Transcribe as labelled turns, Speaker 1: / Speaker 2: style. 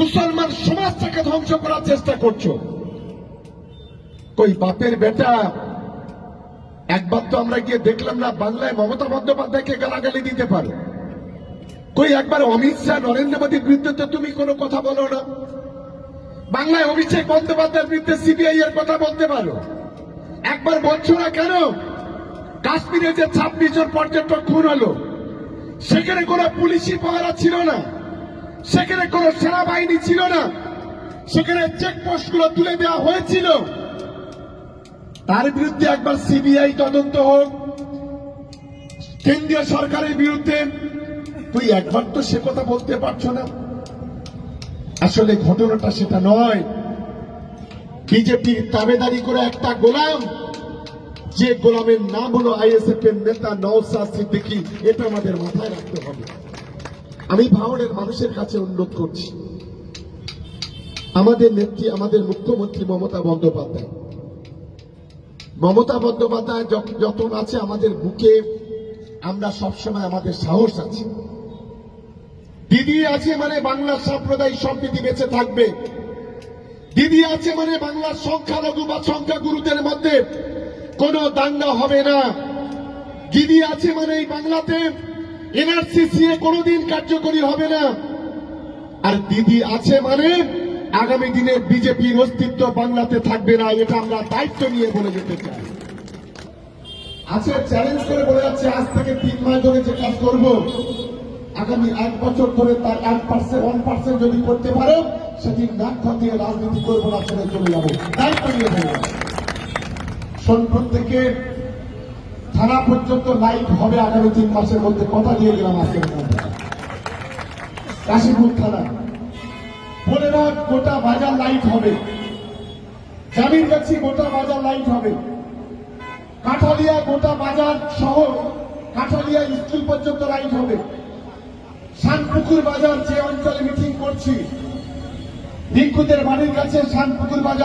Speaker 1: মুসলমান সমাজটাকে ধ্বংস করার চেষ্টা করছ। কই, বাপের বেটা? একবার তো আমরা গিয়ে দেখলাম না, বাংলায় মমতা বন্দ্যোপাধ্যায়কে গালাগালি দিতে পারো। কই, একবার অমিত শাহ, নরেন্দ্র মোদীর বিরুদ্ধে তো তুমি কোনো কথা বলো না। বাংলায় অভিষেক বন্দ্যোপাধ্যায়ের বিরুদ্ধে সিবিআই এর কথা বলতে পারো। একবার বলছো না কেন? কাশ্মীরে যে ছাব্বিশ জন পর্যটক খুন হলো, সেখানে কোনো পুলিশি পাহারা ছিল না। সেখানে কোনো সেনাবাহিনী ছিল না। সেখানে চেকপোস্টগুলো তুলে দেওয়া হয়েছিল। তার বিরুদ্ধে একবার সিবিআই তদন্ত হোক। কেন্দ্রীয় সরকারের বিরুদ্ধে। তুই একবার তো সে কথা বলতে পারছ না। আসলে ঘটনাটা সেটা নয়। বিজেপি তাবেদারি করে একটা গোলাম, যে গোলামের নাম হলো আইএসএফ এর নেতা নওসাদ সিদ্দিকী, এটা আমাদের মাথায় রাখতে হবে। আমি ভাঙড়ের মানুষের কাছে অনুরোধ করছি। আমাদের নেত্রী, আমাদের মুখ্যমন্ত্রী মমতা বন্দ্যোপাধ্যায়। মমতা বন্দ্যোপাধ্যায় যত- যতন আছে আমাদের বুকে, আমরা সবসময় আমাদের সাহস আছে। দিদি আছে মানে বাংলার সম্প্রদায় সম্প্রীতি বেঁচে থাকবে। দিদি আছে মানে বাংলার সংখ্যালঘু বা সংখ্যাগুরুদের মধ্যে কোনো দাঙ্গা হবে না। দিদি আছে মানে এই বাংলাতে এনআরসি সিএ কোনোদিন কার্যকরী হবে না। আর দিদি আছে মানে আগামী দিনে বিজেপির অস্তিত্ব বাংলাতে থাকবে না, এটা আমরা দায়িত্ব নিয়ে বলে যেতে চাই। আছে চ্যালেঞ্জ করে বলে যাচ্ছে আজ থেকে তিন মাস ধরে যে কাজ করব, আগামী এক বছর ধরে তার এক পার্সেন্ট ওয়ান পার্সেন্ট যদি করতে পারো, সেদিন নাক দিয়ে রাজনীতি করব না, ছেড়ে চলে যাব। দায়িত্ব নিয়ে বলে। সোনপুর থেকে থানা পর্যন্ত লাইট হবে আগামী তিন মাসের মধ্যে। কথা দিয়ে গেলাম আজকের কাশীপুর থানা। বলে রাখ গোটা বাজার লাইট হবে। জামিন যাচ্ছি গোটা বাজার লাইট হবে। কাঠালিয়া গোটা বাজার সহ কাঠালিয়া স্কুল পর্যন্ত লাইট হবে। শানপুকুর বাজার যে অঞ্চলে মিটিং করছি রিঙ্কুদের বাড়ির কাছে শানপুকুর বাজার